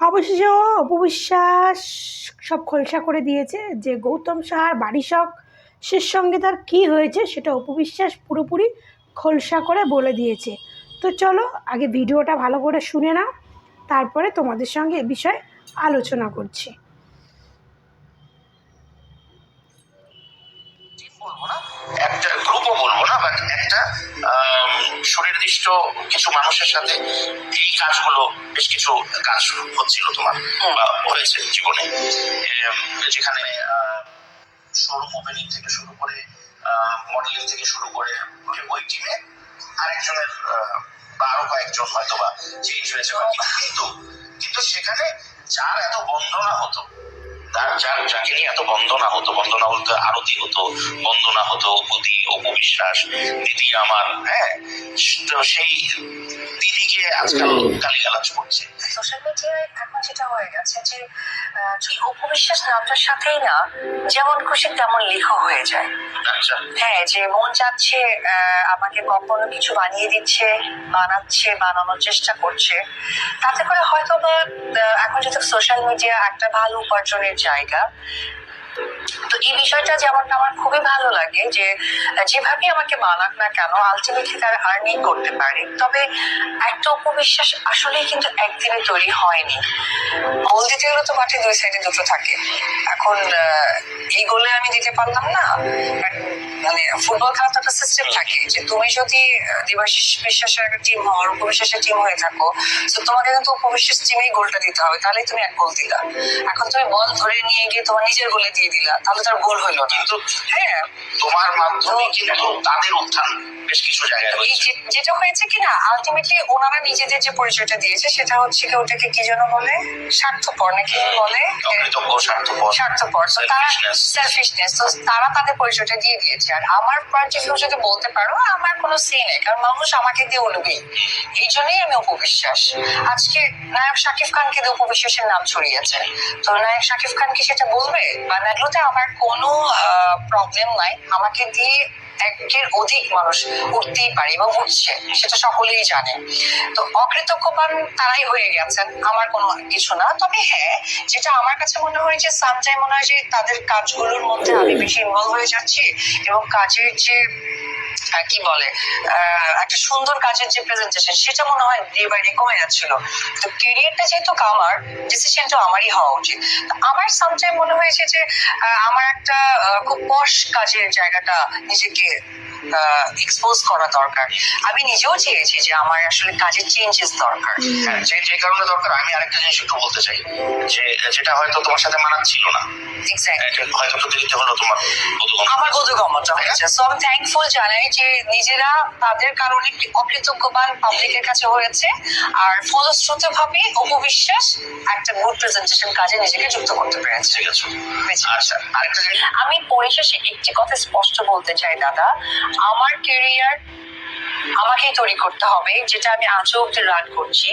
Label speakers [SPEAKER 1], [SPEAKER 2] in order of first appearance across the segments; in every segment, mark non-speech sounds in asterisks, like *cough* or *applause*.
[SPEAKER 1] অবশেষে ও অপবিশ্বাস সব খোলসা করে দিয়েছে যে গৌতম সাহার বাড়ি শখ শের সঙ্গে তার কী হয়েছে সেটা অপবিশ্বাস পুরোপুরি খোলসা করে বলে দিয়েছে। তো চলো আগে ভিডিওটা ভালো করে শুনে নাও, তারপরে তোমাদের সঙ্গে এ বিষয়ে আলোচনা করছি।
[SPEAKER 2] একটা সুনির্দিষ্ট কিছু মানুষের সাথে এই কাজগুলো বেশ কিছু কাজ হচ্ছিল তোমার বা হয়েছে জীবনে। যেখানে শোরুম ওপেনিং থেকে শুরু করে মডেলিং থেকে শুরু করে ওই টিমে আরেকজনের আহ, বা আরও কয়েকজন হয়তো বা চেঞ্জ হয়েছে। কিন্তু কিন্তু সেখানে যার এত বন্দনা হতো তার যার যাকে নিয়ে এত বন্দনা হতো বন্দনা বলতে আরতি হতো বন্দনা হতো বুদ্ধি অপবিশ্বাস দিদি আমার হ্যাঁ তো সেই দিদিকে আজকাল গালিগালাজ করছে।
[SPEAKER 3] সোশ্যাল মিডিয়ায় এখন যেটা হয়ে গেছে যে তুই উপবিশ্বাস নামটার সাথেই না যেমন খুশি তেমন লেখা হয়ে যায়।
[SPEAKER 2] আচ্ছা।
[SPEAKER 3] হ্যাঁ যে মন আহ, আমাকে কখনো কিছু বানিয়ে দিচ্ছে বানাচ্ছে বানানোর চেষ্টা করছে। তাতে করে হয়তো বা এখন যেহেতু সোশ্যাল মিডিয়া একটা ভালো উপার্জনের জায়গা তো এই বিষয়টা যেমন আমার খুবই ভালো লাগে যে, যেভাবে আমাকে না কেন আলটিমেটলি তারা আর্নিং করতে পারে। তবে একটা উপবিশ্বাস আসলেই কিন্তু একদিনে তৈরি হয়নি। গোল দিতে তো মাঠে দুই সাইডে দুটো থাকে। এখন এই গোলে আমি দিতে পারলাম না মানে ফুটবল খেলা তো একটা সিস্টেম থাকে যে তুমি যদি দেবাশিস বিশ্বাসের একটা টিম হও উপবিশ্বাসের টিম হয়ে থাকো তো তোমাকে কিন্তু উপবিশ্বাস টিমেই গোলটা দিতে হবে, তাহলেই তুমি এক গোল দিলা। এখন তুমি বল ধরে নিয়ে গিয়ে তোমার নিজের গোলে দিয়ে দিলা। তাহলে তার গোল হইল না।
[SPEAKER 2] কিন্তু
[SPEAKER 3] হ্যাঁ
[SPEAKER 2] তোমার মাধ্যমে কিন্তু তাদের উত্থান। বেশ কিছু জায়গায়
[SPEAKER 3] এই যেটা হয়েছে কি না আলটিমেটলি ওনারা নিজেদের যে পরিচয়টা দিয়েছে সেটা হচ্ছে কি ওটাকে কি যেন বলে? স্বার্থপর নাকি বলে?
[SPEAKER 2] অকৃতজ্ঞ স্বার্থপর।
[SPEAKER 3] স্বার্থপর। তো তারা সেলফিশনেস তো তারা তাদের পরিচয়টা দিয়ে দিয়েছে। আর আমার পয়েন্ট অফ যদি বলতে পারো আমার কোনো সে নেই কারণ মানুষ আমাকে দিয়ে উঠবেই এই জন্যই আমি উপবিশ্বাস। আজকে নায়ক শাকিব খানকে দিয়ে উপবিশ্বাসের নাম ছড়িয়েছে। তো নায়ক শাকিব খান কি সেটা বলবে? বা নাগলোতে আমার কোনো প্রবলেম নাই। আমাকে দিয়ে একের অধিক মানুষ উঠতেই পারে এবং উঠছে সেটা সকলেই জানে। তো অকৃতজ্ঞবান তারাই হয়ে গেছেন, আমার কোনো কিছু না। তবে হ্যাঁ যেটা আমার কাছে মনে হয় যে সামটাই মনে হয় যে তাদের কাজগুলোর মধ্যে আমি বেশি ইনভলভ হয়ে যাচ্ছি এবং কাজের যে কি বলে? একটা সুন্দর কাজের যে প্রেজেন্টেশন সেটা মনে হয় ডে বাই ডে কমে যাচ্ছিল। তো কেরিয়ারটা যেহেতু আমার ডিসিশনটা আমারই হওয়া উচিত। আমার সামটাইম মনে হয়েছে যে আমার একটা খুব পশ কাজের জায়গাটা নিজেকে এক্সপোজ করা দরকার। আমি নিজেও চেয়েছি যে আমার আসলে কাজের চেঞ্জেস দরকার।
[SPEAKER 2] হ্যাঁ যে যে কারণে দরকার আমি আরেকটা জিনিস একটু বলতে চাই। যে যেটা হয়তো তোমার সাথে মানাচ্ছিল না। হয়তো একটু দেরিতে হলো তোমার
[SPEAKER 3] আমার বোধগম্যতা হয়েছে। সো আমি থ্যাঙ্কফুল জানাই যে নিজেরা তাদের কারণে অকৃতজ্ঞবান পাবলিকের কাছে হয়েছে আর ফলশ্রুত ভাবে অপবিশ্বাস একটা গুড প্রেজেন্টেশন কাজে নিজেকে যুক্ত করতে পেরেছে।
[SPEAKER 2] ঠিক আছে। আচ্ছা
[SPEAKER 3] আমি পরিশেষে একটি কথা স্পষ্ট বলতে চাই দাদা। আমার কেরিয়ার আমাকেই তৈরি করতে হবে যেটা আমি আজও অব্দি রান করছি।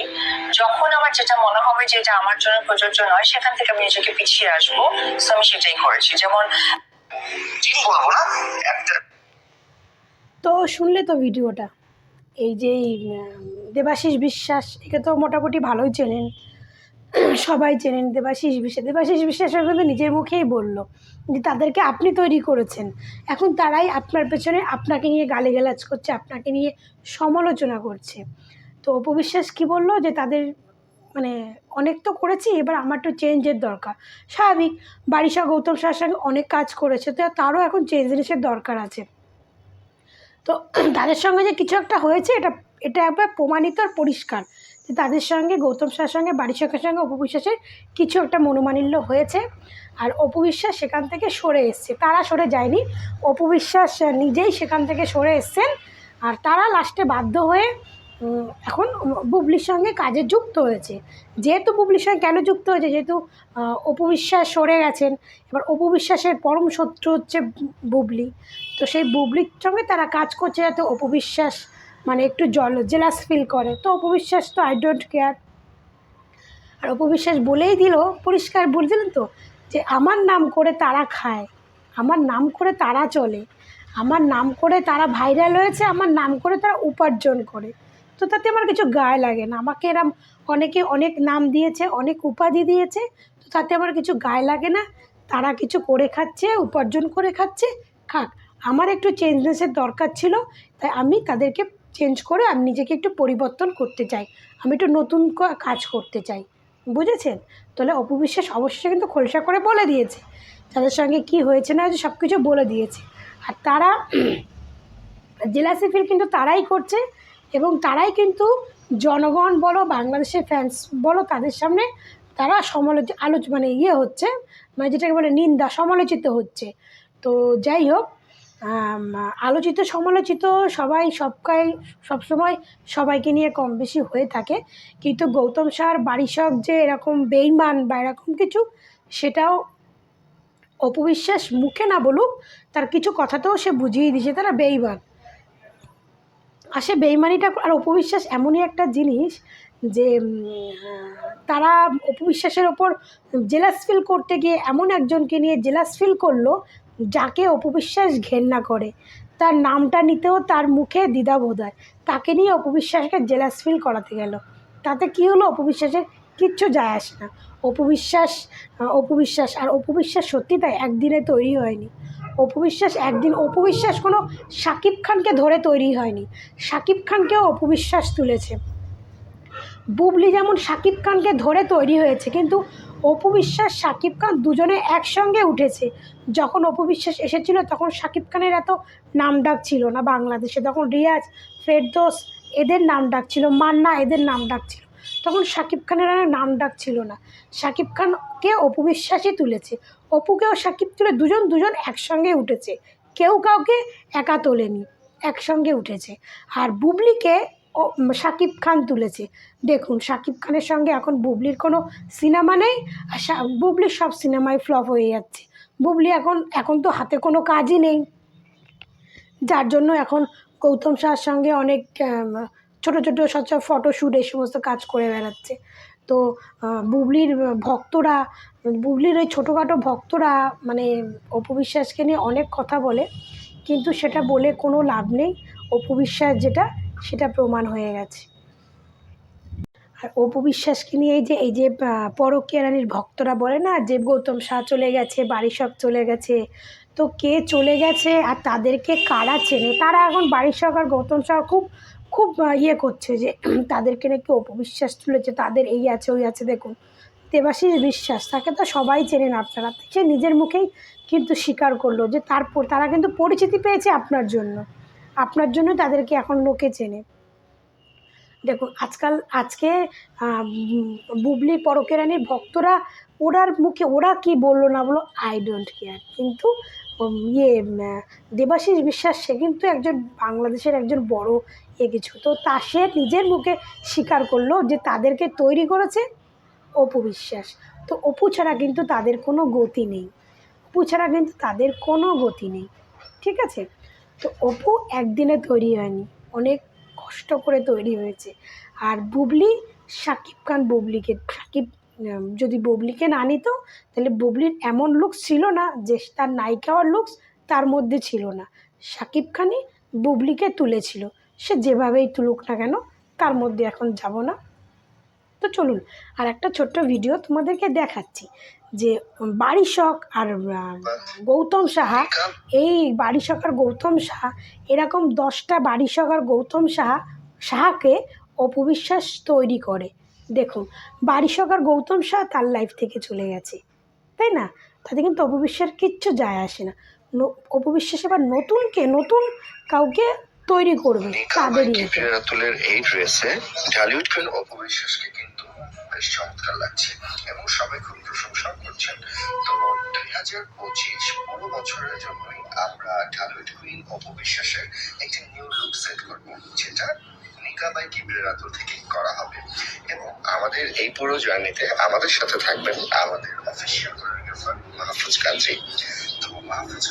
[SPEAKER 3] যখন আমার যেটা মনে হবে যে এটা আমার জন্য প্রযোজ্য নয় সেখান থেকে আমি নিজেকে পিছিয়ে আসব। তো আমি সেটাই করেছি। যেমন
[SPEAKER 2] টিম বলব না
[SPEAKER 1] তো শুনলে তো ভিডিওটা। এই যে দেবাশিস বিশ্বাস একে তো মোটামুটি ভালোই চেনেন। সবাই চেনেন দেবাশিস বিশ্বাস দেবাশিস বিশ্বাসের কিন্তু নিজের মুখেই বলল যে তাদেরকে আপনি তৈরি করেছেন। এখন তারাই আপনার পেছনে আপনাকে নিয়ে গালিগালাজ করছে, আপনাকে নিয়ে সমালোচনা করছে। তো অপবিশ্বাস কি বলল? যে তাদের মানে অনেক তো করেছি, এবার আমার তো চেঞ্জের দরকার। স্বাভাবিক বারিশা গৌতম সাহার সঙ্গে অনেক কাজ করেছে, তো তারও এখন চেঞ্জ জিনিসের দরকার আছে। তো তাদের সঙ্গে যে কিছু একটা হয়েছে, এটা এটা একবার প্রমাণিত আর পরিষ্কার যে তাদের সঙ্গে, গৌতম সাহার সঙ্গে বাড়িশাখের সঙ্গে, অপবিশ্বাসের কিছু একটা মনোমালিন্য হয়েছে আর অপবিশ্বাস সেখান থেকে সরে এসছে। তারা সরে যায়নি। অপবিশ্বাস নিজেই সেখান থেকে সরে এসছেন আর তারা লাস্টে বাধ্য হয়ে এখন বুবলির সঙ্গে কাজে যুক্ত হয়েছে। যেহেতু বুবলির সঙ্গে কেন যুক্ত হয়েছে? যেহেতু অপবিশ্বাস সরে গেছেন। এবার অপবিশ্বাসের পরম শত্রু হচ্ছে বুবলি। তো সেই বুবলির সঙ্গে তারা কাজ করছে যাতে অপবিশ্বাস মানে একটু জল, জেলাস ফিল করে। তো অপবিশ্বাস তো আই ডোন্ট কেয়ার আর অপবিশ্বাস বলেই দিল, পরিষ্কার বলে দিলেন তো, যে আমার নাম করে তারা খায়, আমার নাম করে তারা চলে, আমার নাম করে তারা ভাইরাল হয়েছে, আমার নাম করে তারা উপার্জন করে। তো তাতে আমার কিছু গায়ে লাগে না। আমাকে এরম অনেকে অনেক নাম দিয়েছে, অনেক উপাধি দিয়েছে, তো তাতে আমার কিছু গায়ে লাগে না। তারা কিছু করে খাচ্ছে, উপার্জন করে খাচ্ছে, খাক। আমার একটু চেঞ্জনেসের দরকার ছিল, তাই আমি তাদেরকে চেঞ্জ করে আমি নিজেকে একটু পরিবর্তন করতে চাই। আমি একটু নতুন কাজ করতে চাই। বুঝেছেন? তাহলে অপবিশ্বাস অবশ্যই কিন্তু খোলসা করে বলে দিয়েছে। তাদের সঙ্গে কি হয়েছে না হয়েছে সব কিছু বলে দিয়েছে। আর তারা *clears throat* জেলাসি ফিল কিন্তু তারাই করছে এবং তারাই কিন্তু জনগণ বলো, বাংলাদেশের ফ্যান্স বলো, তাদের সামনে তারা সমালোচ, আলোচ মানে ইয়ে হচ্ছে মানে যেটাকে বলে নিন্দা সমালোচিত হচ্ছে। তো যাই হোক আলোচিত, সমালোচিত সবাই সবকাই, সবসময় সবাইকে নিয়ে কম বেশি হয়ে থাকে। কিন্তু গৌতম সার বারিশক যে এরকম বেইমান বা এরকম কিছু, সেটাও অপবিশ্বাস মুখে না বলুক, তার কিছু কথাতেও সে বুঝিয়ে দিয়েছে, তারা বেইমান। আর সে বেইমানিটা আর অপবিশ্বাস এমনই একটা জিনিস যে তারা অপবিশ্বাসের ওপর জেলাস ফিল করতে গিয়ে এমন একজনকে নিয়ে জেলাস ফিল করল, যাকে অপবিশ্বাস ঘেন্না করে। তার নামটা নিতেও তার মুখে দ্বিধাবোধ হয়। তাকে নিয়ে অপবিশ্বাসকে জেলাস ফিল করাতে গেল। তাতে কী হলো? অপবিশ্বাসের কিচ্ছু যায় আসে না। অপবিশ্বাস অপবিশ্বাস আর অপবিশ্বাস সত্যি তাই একদিনে তৈরি হয়নি। অপবিশ্বাস একদিন, অপবিশ্বাস কোনো শাকিব খানকে ধরে তৈরি হয়নি। শাকিব খানকেও অপবিশ্বাস তুলেছে। বুবলি যেমন শাকিব খানকে ধরে তৈরি হয়েছে, কিন্তু অপবিশ্বাস শাকিব খান দুজনে একসঙ্গে উঠেছে। যখন অপবিশ্বাস এসেছিল, তখন শাকিব খানের এত নাম ডাক ছিল না বাংলাদেশে। তখন রিয়াজ, ফেরদোস এদের নাম ডাক ছিল, মান্না এদের নাম ডাক ছিল। তখন শাকিব খানের আর নাম ডাক ছিল না। শাকিব খানকে অপবিশ্বাসই তুলেছে। অপুকেও শাকিব তুলে দুজন দুজন একসঙ্গে উঠেছে। কেউ কাউকে একা তোলেনি, একসঙ্গে উঠেছে। আর বুবলিকে শাকিব খান তুলেছে। দেখুন শাকিব খানের সঙ্গে এখন বুবলির কোনো সিনেমা নেই, আর বুবলির সব সিনেমায় ফ্লপ হয়ে যাচ্ছে। বুবলি এখন এখন তো হাতে কোনো কাজই নেই। যার জন্য এখন গৌতম শাহর সঙ্গে অনেক ছোট ছোট সচ্ছ ফটোশ্যুট এই সমস্ত কাজ করে বেড়াচ্ছে। তো বুবলির ভক্তরা, বুবলির ওই ছোটোখাটো ভক্তরা মানে অপবিশ্বাসকে নিয়ে অনেক কথা বলে, কিন্তু সেটা বলে কোনো লাভ নেই। অপবিশ্বাস যেটা সেটা প্রমাণ হয়ে গেছে। আর অপবিশ্বাসকে নিয়ে এই যে এই যে আহ, পরকীয়া রানীর ভক্তরা বলে না যে গৌতম শাহ চলে গেছে বাড়ি সব চলে গেছে তো কে চলে গেছে আর তাদেরকে কারা চেনে? তারা এখন বাড়ির সব আর গৌতম শাহ খুব খুব ইয়ে করছে যে *clears throat* তাদেরকে নাকি অপবিশ্বাস তুলেছে তাদের এই আছে ওই আছে দেখুন। দেবাশিস বিশ্বাস তাকে তো সবাই চেনেন আপনারা। সে নিজের মুখেই কিন্তু স্বীকার করল যে তারপর তারা কিন্তু পরিচিতি পেয়েছে আপনার জন্য। আপনার জন্য তাদেরকে এখন লোকে চেনে। দেখুন আজকাল, আজকে বুবলি, পরকেরানির ভক্তরা ওরার মুখে, ওরা কি বলল না বলো আই ডোন্ট কেয়ার কিন্তু ইয়ে দেবাশিস বিশ্বাস, সে কিন্তু একজন বাংলাদেশের একজন বড় এ কিছু। তো তা সে নিজের মুখে স্বীকার করল যে তাদেরকে তৈরি করেছে অপু বিশ্বাস। তো অপু ছাড়া কিন্তু তাদের কোনো গতি নেই। অপু ছাড়া কিন্তু তাদের কোনো গতি নেই। ঠিক আছে? তো অপু একদিনে তৈরি হয়নি। অনেক কষ্ট করে তৈরি হয়েছে। আর বুবলি, সাকিব খান বুবলিকে, সাকিব যদি বুবলিকে না নিত, তাহলে বুবলির এমন লুকস ছিল না যে তার নায়িকা লুকস তার মধ্যে ছিল না। সাকিব খানই বুবলিকে তুলেছিল। সে যেভাবেই তুলুক না কেন, তার মধ্যে এখন যাব না। তো চলুন, আর একটা ছোট্ট ভিডিও তোমাদেরকে দেখাচ্ছি যে বাড়ি শখ আর গৌতম সাহা, এই বাড়ি শখ আর গৌতম সাহা, এরকম দশটা বাড়ি শখ আর গৌতম সাহা, সাহাকে অপবিশ্বাস তৈরি করে। দেখুন, বাড়ি শখ আর গৌতম সাহা তার লাইফ থেকে চলে গেছে, তাই না? তাতে কিন্তু অপবিশ্বাস কিচ্ছু যায় আসে না। অপবিশ্বাস এবার নতুনকে, নতুন কাউকে তৈরি করবে, তাদেরই।
[SPEAKER 4] এই ড্রেসে ঢালিউড কুইন অপবিশ্বাসকে বেশ চমৎকার লাগছে এবং সবাই খুব প্রশংসা করছেন। তো দুই হাজার পঁচিশ পুরো বছরের জন্যই আমরা ঢালিউড কুইন অপবিশ্বাসের একটি নিউ লুক সেট করব, যেটা নিকা বাই কিবরে থেকে করা হবে। এবং আমাদের এই পুরো জার্নিতে আমাদের সাথে থাকবেন আমাদের অফিসিয়াল কোরিওগ্রাফার মাহফুজ কাজী। তো মাহফুজ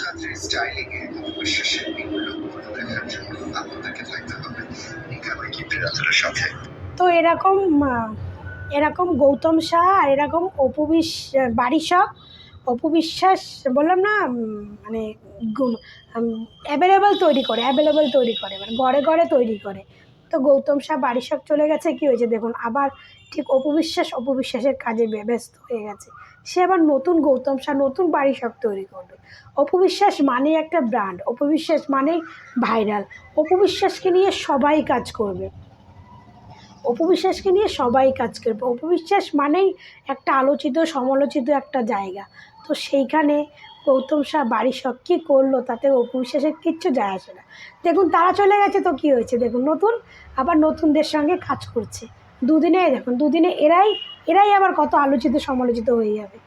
[SPEAKER 4] স্টাইলিং এ অপবিশ্বাসের নিউ লুক দেখার জন্য আপনাদেরকে থাকতে হবে নিকা বাই কিবরে সাথে।
[SPEAKER 1] তো এরকম এরকম গৌতম শাহ আর এরকম অপবিশ বাড়ি শখ অপবিশ্বাস বললাম না মানে অ্যাভেলেবল তৈরি করে অ্যাভেলেবল তৈরি করে মানে ঘরে ঘরে তৈরি করে। তো গৌতম শাহ বাড়ির সব চলে গেছে, কি হয়েছে দেখুন, আবার ঠিক অপবিশ্বাস অপবিশ্বাসের কাজে বে- ব্যস্ত হয়ে গেছে। সে আবার নতুন গৌতম শাহ, নতুন বাড়ি সব তৈরি করবে। অপবিশ্বাস মানে একটা ব্র্যান্ড অপবিশ্বাস মানেই ভাইরাল অপবিশ্বাসকে নিয়ে সবাই কাজ করবে। অপবিশ্বাসকে নিয়ে সবাই কাজ করবে অপবিশ্বাস মানেই একটা আলোচিত, সমালোচিত একটা জায়গা। তো সেইখানে গৌতম শাহ বাড়ি সব কী করল তাতে অপবিশ্বাসের কিচ্ছু যায় আসে না। দেখুন, তারা চলে গেছে তো কী হয়েছে? দেখুন, নতুন, আবার নতুনদের সঙ্গে কাজ করছে। দুদিনে, দেখুন, দুদিনে এরাই এরাই আবার কত আলোচিত, সমালোচিত হয়ে যাবে।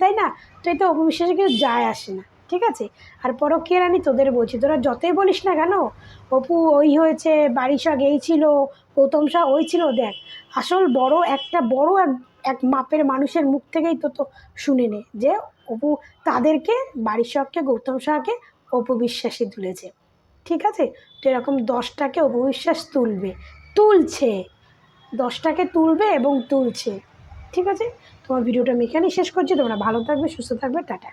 [SPEAKER 1] তাই না? তো এতে অপবিশ্বাসে কিছু যায় আসে না। ঠিক আছে? আর পরকীয়া রানী তোদের বলছি, তোরা যতই বলিস না কেন, অপু ওই হয়েছে বাড়ি সব এই ছিল, গৌতম শাহ ওই ছিল, দেখ, আসল বড় একটা বড় এক এক মাপের মানুষের মুখ থেকেই তো তো শুনে নে যে অপু তাদেরকে, বাড়ির সবকে গৌতম শাহকে অপবিশ্বাসী তুলেছে। ঠিক আছে? তো এরকম দশটাকে অপবিশ্বাস তুলবে, তুলছে, দশটাকে তুলবে এবং তুলছে। ঠিক আছে? তোমার ভিডিওটা আমি এখানেই শেষ করছি, তোমরা ভালো থাকবে, সুস্থ থাকবে, টাটা।